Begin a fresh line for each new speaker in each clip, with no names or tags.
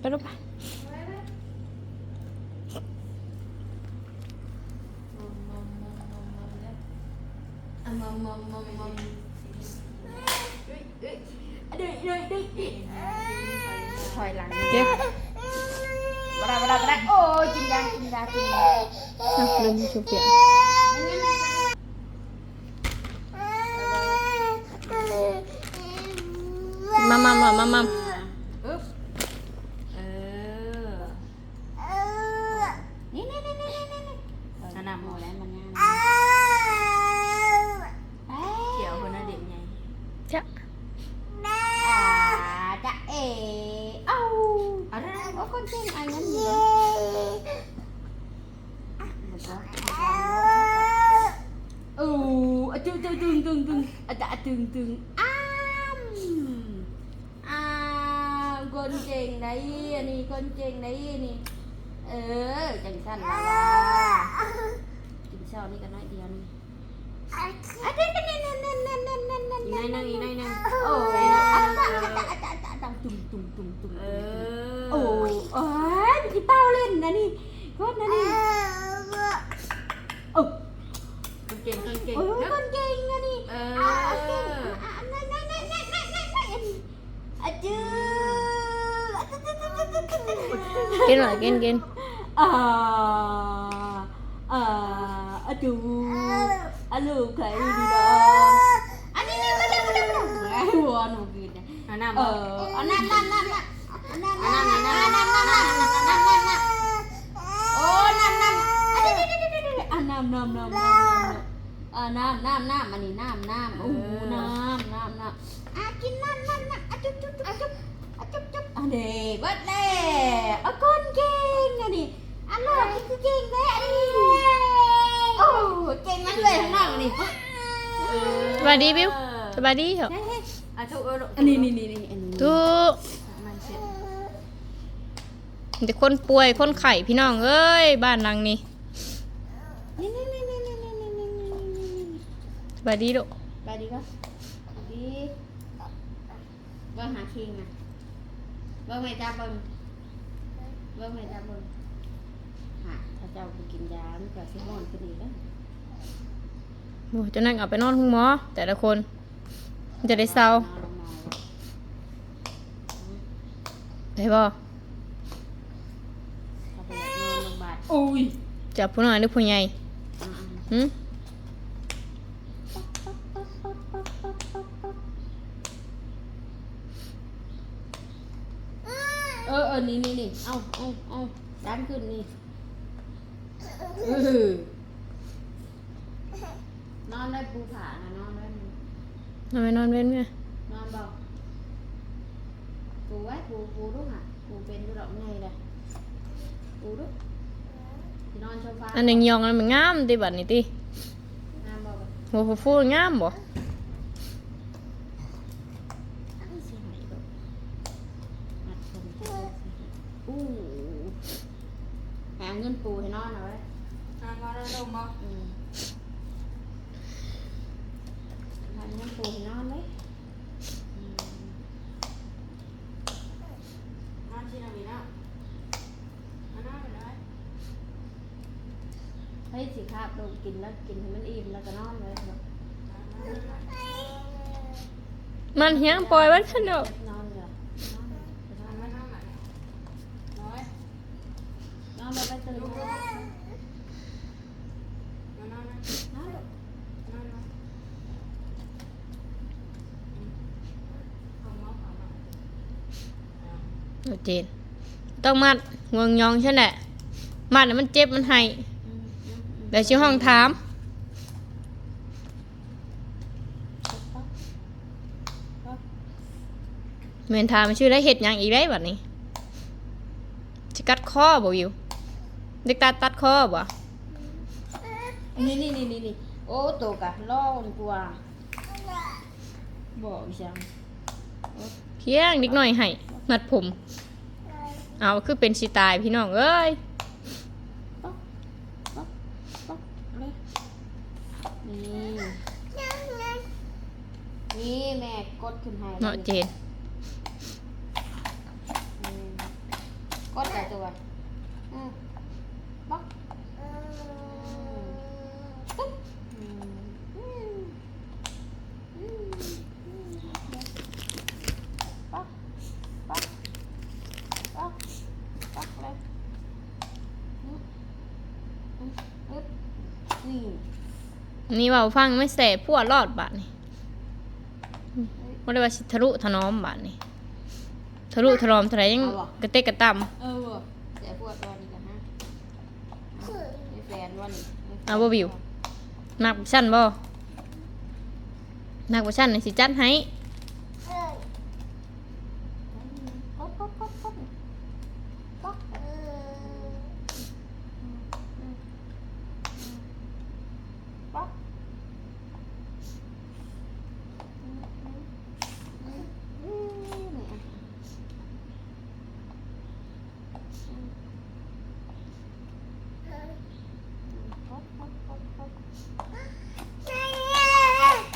ไปลูกไป
À, mầm mầm mầm mầm đây đây đây ถอยหลัง
เจ็บ
บราบราบราโอ้ยกินยากินยากินยา
อะลืมชุบเปียกมามามามามา
โอ้อะตึงตึงตึงตึงตึงอะตะตึงตึงอ้ามอ้ามคนเก่งไหนอันนี้คนเก่งไหนนี่ เออ จังสั้นละวะกินเช้านี่กันน้อยเดียวนี่อะเต้นเต้นเต้นเต้นเต้นเต้
นเต้น
นั่งอีกินกินอ่าอ่าอะ
ดูอะ
ลูกใครดีดออั
นนี้นี่ก็ได้ก็ได้ก็ได้หัวหนูกิน
อันนั้น
เอ
อ
อั
นนั้นนั่นนั่นนั่นอันนั้นนั่นนั่นนั่น
นั่นนั่นนั่นนั่นนั่น
โอ้นั่นนั่นอันนี้นี่นี่นี่อันนั้นนั่นนั่นนั่
นอ่าน้ำน้ำน้ำอั
นนี้
น้ำ
น้ำโอ้โหน้ำน้ำน้ำอะกินน้ำน้ำน้ำอะจุ๊บจุ๊บจุ๊บจุ๊บจุ๊บจุ๊บอะเด็กวัด คือเก่งแม่โอ้เก่งมากเลยข้างนอกนี่
สวัสดีบิวสวัสดีเหรอ
อะทุกอั
นนี้นี่นี่นี่
ทุก
เด็
กคนป่วยคนไข่พี่น้องเอ้ยบ้านหลังนี่
สวัสดีลูกสวัสดีก็
สวัสดีว่า
หาคิงนะว่าไม่จับนว่าไม่จับน เจ้าไปกินยามันก็สิฮ้อนก็ดีแล้ว
โอ้ยเจะนั่งเอาไปนอนห้องหมอ แต่ละคนมันจะได้เศร้าน
อนลงมา
ได้บ่
เขาไปอยากนอนโรงพยาบาลอุ้ย
จับผู้น้อยหรือผู้ใหญ่
อ่า
หึ
ๆเออเออนี่นี่นี่เอาเอาเอาดันขึ้นนี่เออ นอนได้ปูผานะนอนได้
ทำไมนอนเว้นไหม
นอนเบาปูไว้ปูปูลูกอะปูเป็นกูดอกไงเลยปูลูกสินอนโซฟา
อันหนึ่งยองอันมันงามติบัดนี้ติ
น้ำเบาไป
โหฟูฟูงามบ่
ตั้งเสียงไหนลูกอัดคนอู้ หาเงินปูให้นอนเอาไว้
อะมาแล้วลงมา
อืมหาเงินปูให้นอนไว้อืม
มาที่ไหนมีนะอันนั้นไปเลย
เฮ้ยสิครับลูกกินแล้วกินให้มันอิ่มแล้วก็นอนไว้เถอะ
มันเฮียงปล่อยไว้ขนม
นอนเถอะนอนเถอะไปนอน
ไม่นั่งไหนน้อย
นอนแล้วไปตื่นนอน
มานั่งนะ
นอนลูก
นั่งนะเอามาเอามา
โอเจน ต้องมัดงวงยองใช่แหละมัดแล้วมันเจ็บมันให้
อืมอืมอืม
เดี๋ยวชื่อห้องถาม
ปั๊บปั๊บ
เมนถามมันชื่อได้เห็ดหยังอีกได้บัดนี้จะกัดคอบ่วิวเด็กตาตัดคอบ่
นี่นี่นี่นี่นี่โอ้ตัวกะล่อนกว่าบอกอีจัง
เพียงนิดหน่อยให้มัดผม เอาคือเป็นสิตายพี่น้องเอ้ย
ปั๊บปั๊บปั๊บเลยนี่นี่แม่กดขึ้นให้
เนาะเจน
อืมตัวอืมบ๊อกปุ๊บอืมอืมอืมบ๊อกบ๊อกบ๊อกบ๊อกเลยอืมอืมอึ๊บนี่
นี่เว่าฟังไม่แสบพวดรอดบาดนี่บ่ได้ว่าสิทะลุถนอมบาดนี่ทะลุถนอมเท่าไหร่ยังกระเตะกระตำ
เออว่ะเสียปวดวันนี้กันฮะมีแฟนวันนี้มีแฟน
เอาบ่บิวมักบ่ชั้นบ่มักบ่ชั้นนี่สิจัดให้
ป๊อกป๊อกป๊อกป๊อกป๊อกป๊อกอืมนี่อะป๊อกป๊อกป๊อกป๊อก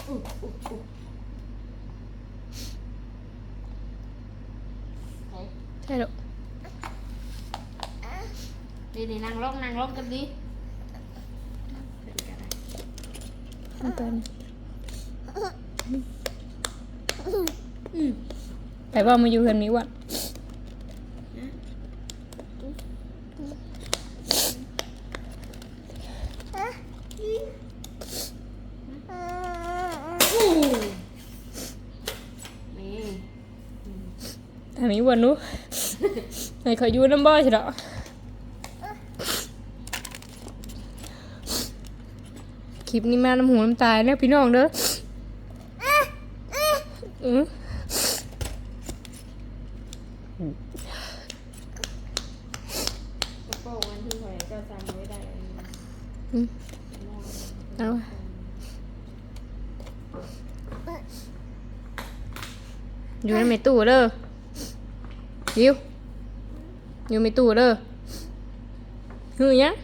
อุ๊ยอุ๊ยอุ๊ยไหน
ใช่ดอก
ดีดีนั่งลงนั่งลงกันดี
มันเป็นไปว่ามาอยู่เฮือนมีวัน
นี่
ถ้ามีวันนู้ให้เขาอยู่น้ำบ่ใช่ดอกค ลิปนี้มาน้ำหูน้ำตาเนอะพี่น้องเด้ออือก
ระโปรงอันที่หอยเจ้าสั่งไว้ได้อันนี้
อืมเอาอยู่ในเมตู้เด้อยิวอยู่ในตู้เด้อหือยัง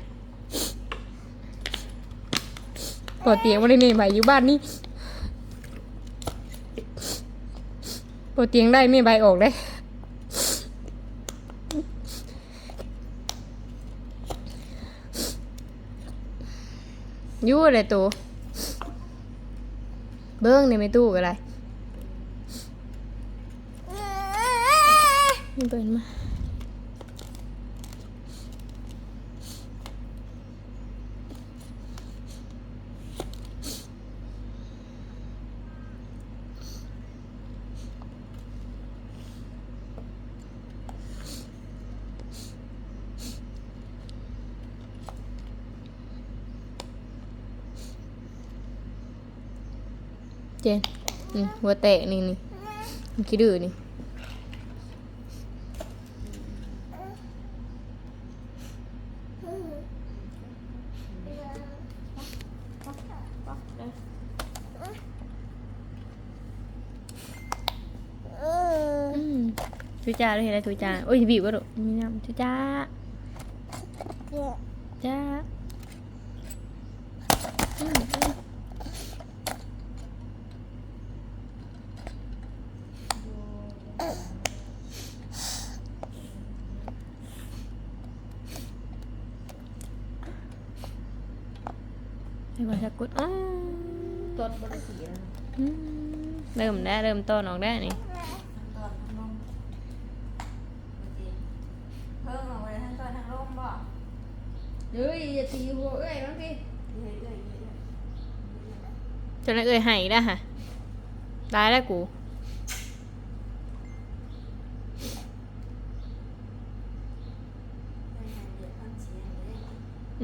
ป อเตียงวันนี้ใหม่อยู่บ้านนี่ปอเตียงได้ไม่ใบออกเลยอยู่อะไรตัวเบิ้งในไม่ตู้ก็ได้ไม่เปิดมา เจนนี่หัวแตกนี่นี่มันคิดดื้อนี่
ป๊อกป๊อกเลย
อืมทุจ้าด้วยเห็นอะไรทุจ้าโอ้ยบีบวะลูมีน้ำทุจ้าอืมอืม ให้บอสักกุดอ้าว
ต้นบริสีแล้ว
อืมเริ่มได้เริ่มต้นออกได้นี่
ตอนทั้งลมเพิ่มออกไปทั้งตอนทั้งลมบ่
เฮ้ยอย่าตีหัวเอ้ยมั้งพี่
เรื่อยๆเรื่อย
จนนั้นเอ่ยหายได้ค่ะตายแล้วกู
ๆให้หายเดือดฟังเ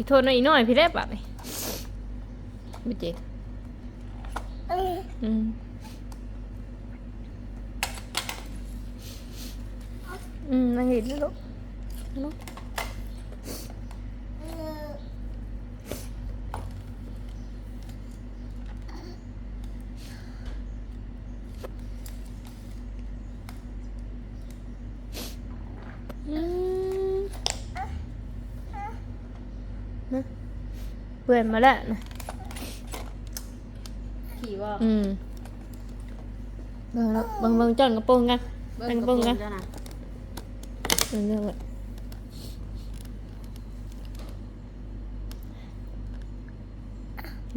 สียงเลย
อืมที่โทษหน่อยอีกหน่อยพี่ได้ปะไหมไม่เจ็บอืมอืมนั่งเห็นนะลูกลูกอืม นะเพื่อนมาแล้วนะ
ขี่ว่า
อืมเบิ่งแล้วเบิ่งเบิ่งจอนกระโปรงกัน
เบิ่
เป็น
ง
ก
ก
ระ
ระ
โป
โป
ร
รงง
กัน
จ้ะนะ
เบิ่งเรื่องเลย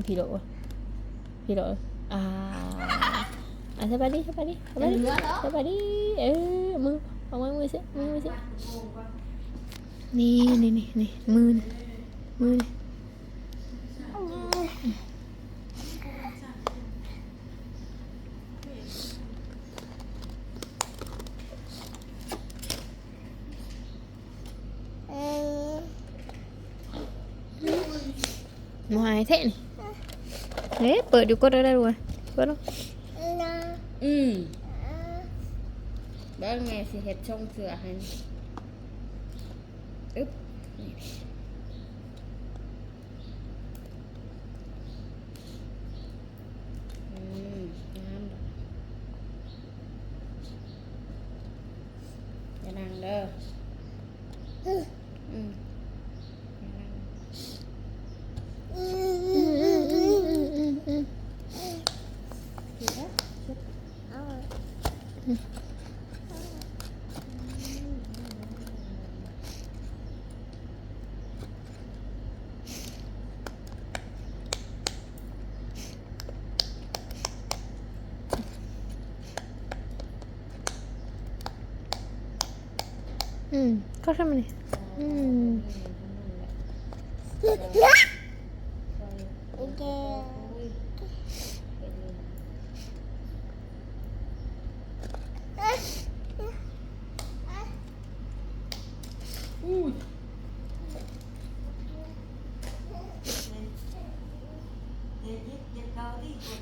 พี่โดดวะพี่โดดอ่าอะสบายดีสบายดีสบายดี
เหลือเหรอ
สบายดีเออมือเอามือมือสิมือมือสินี่นี่นี่นี่มือ นี่มือนี่มหายเท่นี่เฮ้เปิดอยู่ก็ได้ได้ด้วยเปิดแล้ว
อืมเบิ่งไงสิเฮ็ดช่องเสือให้อึ๊บนี่อืมงามดอกอย่านั่งเด้ออืมอย่านั่ง
อืมก็ทำมันนี่อืม
เย็ดยิบเย็ดเกาดิคน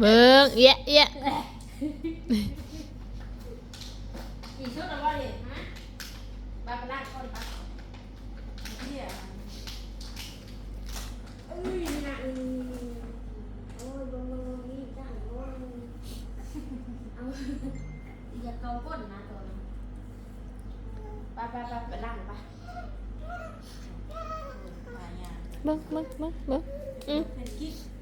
เบิ่งเยะเยะ
กี่ชุดแล้วบ่ดิฮะบาไปลากก่อนปะ
เที่ย
เอ้ยนี่นะอืมโอ้ยบ่บ่บ่นี่จ้าโอ้ยเอาอย่าเกาก้นนะตัวนั้นไปไปไปไปล่างไป
หลายอย่าง
เบิ่งเบิ่งเบิ่งเบิ่งอืม
เป็นกิ๊ก
ล่างก้นไป